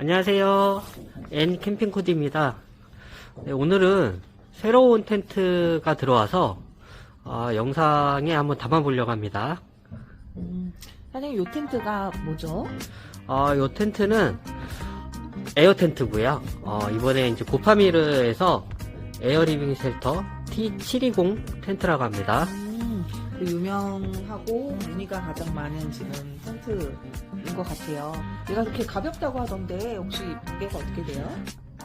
안녕하세요. N 캠핑 코디입니다. 네, 오늘은 새로운 텐트가 들어와서 어, 영상에 한번 담아 보려고 합니다. 음, 사장님 요 텐트가 뭐죠? 어, 이 텐트는 에어 텐트고요. 어, 이번에 이제 고파미르에서 에어 리빙 쉘터 T720 텐트라고 합니다. 음, 그 유명하고 문의가 가장 많은 지금 텐트인 것 같아요. 얘가 그렇게 가볍다고 하던데 혹시 무게가 어떻게 돼요?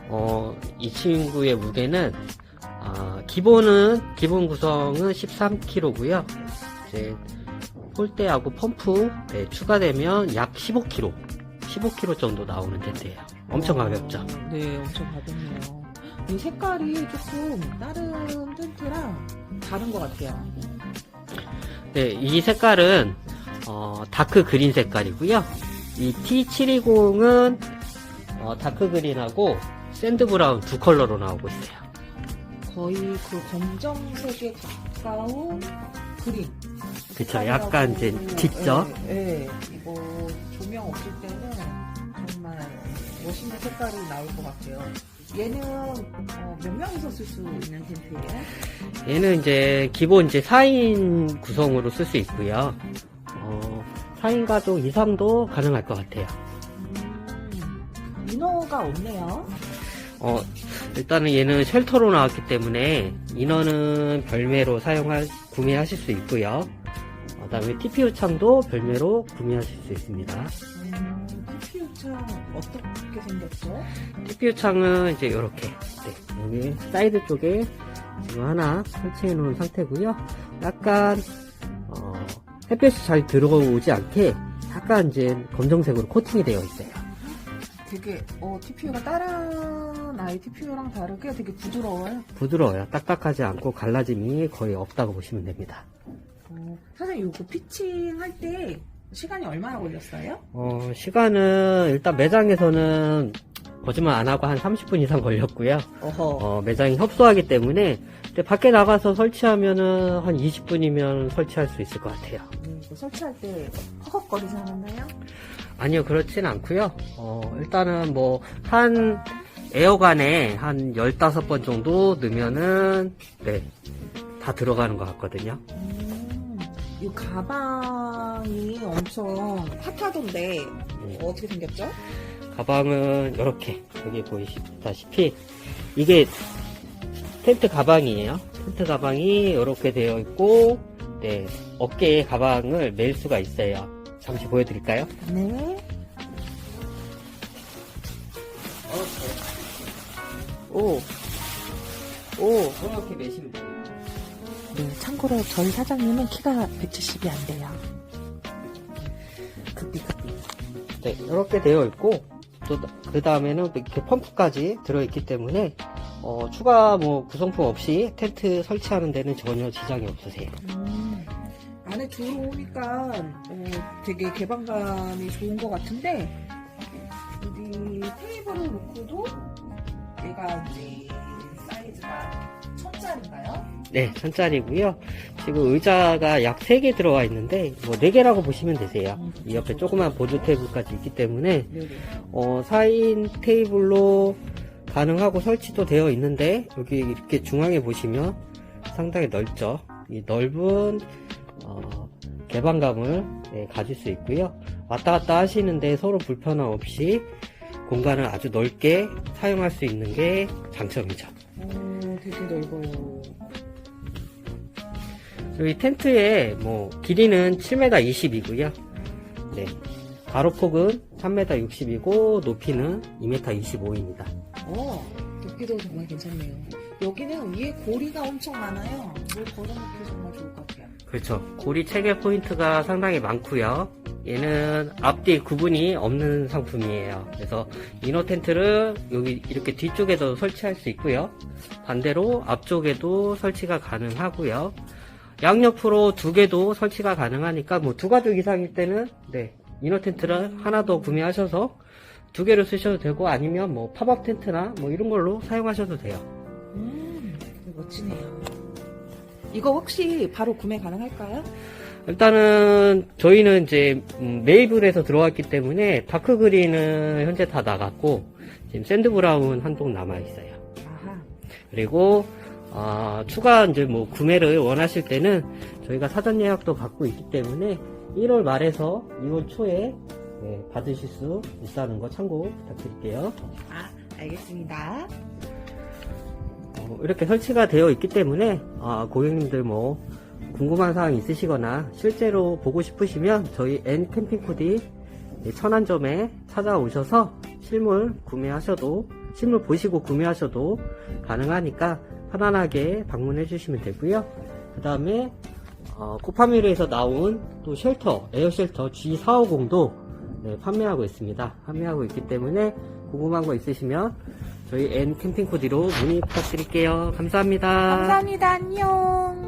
어, 이 친구의 무게는 아, 기본은 기본 구성은 13kg고요. 이제 폴대하고 펌프 네, 추가되면 약 15kg, 15kg 정도 나오는 텐트예요. 엄청 가볍죠. 어, 네, 엄청 가볍네요. 이 색깔이 조금 다른 텐트랑 다른 것 같아요. 네, 이 색깔은 어, 다크 그린 색깔이고요. 이 T720은 어, 다크 그린하고 샌드 브라운 두 컬러로 나오고 있어요. 거의 그 검정색에 가까운 그린. 그쵸, 약간 이제 짙죠? 네, 네. 이거 조명 없을 때는 정말 멋있는 색깔이 나올 것 같아요. 얘는 어, 몇 명이서 쓸 수 있는 텐트예요? 얘는 이제 기본 이제 4인 구성으로 쓸 수 있고요. 어, 4인 가족 이상도 가능할 것 같아요. 음, 이너가 없네요. 어, 일단은 얘는 쉘터로 나왔기 때문에 인원은 별매로 사용할, 구매하실 수 있고요. 그 다음에 TPU 창도 별매로 구매하실 수 있습니다. 음, TPU 창 어떻게 생겼죠? TPU 창은 이제 이렇게 네, 여기 사이드 쪽에 지금 하나 설치해 놓은 상태고요. 약간 어, 햇볕이 잘 들어오지 않게 약간 이제 검정색으로 코팅이 되어 있어요. 되게 어, TPU가 다른 아이 TPU랑 다르게 되게 부드러워요. 부드러워요. 딱딱하지 않고 갈라짐이 거의 없다고 보시면 됩니다. 어, 사장님 이거 피칭 할 때 시간이 얼마나 걸렸어요? 어, 시간은 일단 매장에서는 거짓말 안 하고 한 30분 이상 걸렸고요. 어허. 어, 매장이 협소하기 때문에 근데 밖에 나가서 설치하면은 한 20분이면 설치할 수 있을 것 같아요. 음, 설치할 때 허걱거리지 않았나요? 아니요, 그렇진 않고요. 어, 일단은 뭐, 한, 에어간에 한 15번 정도 넣으면은, 네, 다 들어가는 것 같거든요. 음, 이 가방이 엄청 핫하던데 네. 어, 어떻게 생겼죠? 가방은 이렇게, 여기 보이시다시피, 이게 텐트 가방이에요. 텐트 가방이 이렇게 되어 있고, 네, 어깨에 가방을 멜 수가 있어요. 잠시 보여드릴까요? 네. 오, 오, 이렇게 매시면 돼요. 네, 참고로 저희 사장님은 키가 170이 안 돼요. 급비 급비. 네, 이렇게 되어 있고, 또, 그 다음에는 이렇게 펌프까지 들어있기 때문에, 어, 추가 뭐 구성품 없이 텐트 설치하는 데는 전혀 지장이 없으세요. 음, 안에 들어오니까 어, 되게 개방감이 좋은 것 같은데 여기 테이블을 놓고도 얘가 이제 사이즈가 천짜리인가요? 네, 천짜리고요 지금 의자가 약 3개 들어와 있는데, 뭐 4개라고 보시면 되세요. 이 옆에 조그만 보조 테이블까지 있기 때문에, 네네. 어, 4인 테이블로 가능하고 설치도 되어 있는데, 여기 이렇게 중앙에 보시면 상당히 넓죠. 이 넓은, 어, 개방감을 네, 가질 수 있고요. 왔다 갔다 하시는데 서로 불편함 없이 공간을 아주 넓게 사용할 수 있는 게 장점이죠. 오, 되게 넓어요. 여기 텐트의 뭐 길이는 7m 20이고요. 네. 가로폭은 3m 60이고 높이는 2m 25입니다. 어, 높이도 정말 괜찮네요. 여기는 위에 고리가 엄청 많아요. 뭘 걸어놓기 정말 좋을 것 같아요. 그렇죠. 고리 체결 포인트가 상당히 많고요. 얘는 앞뒤 구분이 없는 상품이에요. 그래서 이너 텐트를 여기 이렇게 뒤쪽에도 설치할 수 있고요. 반대로 앞쪽에도 설치가 가능하고요. 양옆으로 두 개도 설치가 가능하니까 뭐 두 가족 이상일 때는 네 이너 텐트를 하나 더 구매하셔서 두 개를 쓰셔도 되고 아니면 뭐 팝업 텐트나 뭐 이런 걸로 사용하셔도 돼요. 음, 멋지네요. 이거 혹시 바로 구매 가능할까요? 일단은 저희는 이제 음, 메이블에서 들어왔기 때문에 다크 그린은 현재 다 나갔고 지금 샌드 브라운 한 동 남아 있어요. 아하. 그리고 아, 추가 이제 뭐 구매를 원하실 때는 저희가 사전 예약도 받고 있기 때문에 1월 말에서 2월 초에 네, 받으실 수 있다는 거 참고 부탁드릴게요. 아, 알겠습니다. 어, 이렇게 설치가 되어 있기 때문에 아, 고객님들 뭐 궁금한 사항 있으시거나 실제로 보고 싶으시면 저희 N 캠핑 코디 천안점에 찾아오셔서 실물 구매하셔도 실물 보시고 구매하셔도 가능하니까 편안하게 방문해 주시면 되고요. 그 다음에 어, 코파미르에서 나온 또 쉘터 에어 쉘터 G450도 네, 판매하고 있습니다. 판매하고 있기 때문에 궁금한 거 있으시면 저희 N 캠핑 코디로 문의 부탁드릴게요. 감사합니다. 감사합니다. 안녕.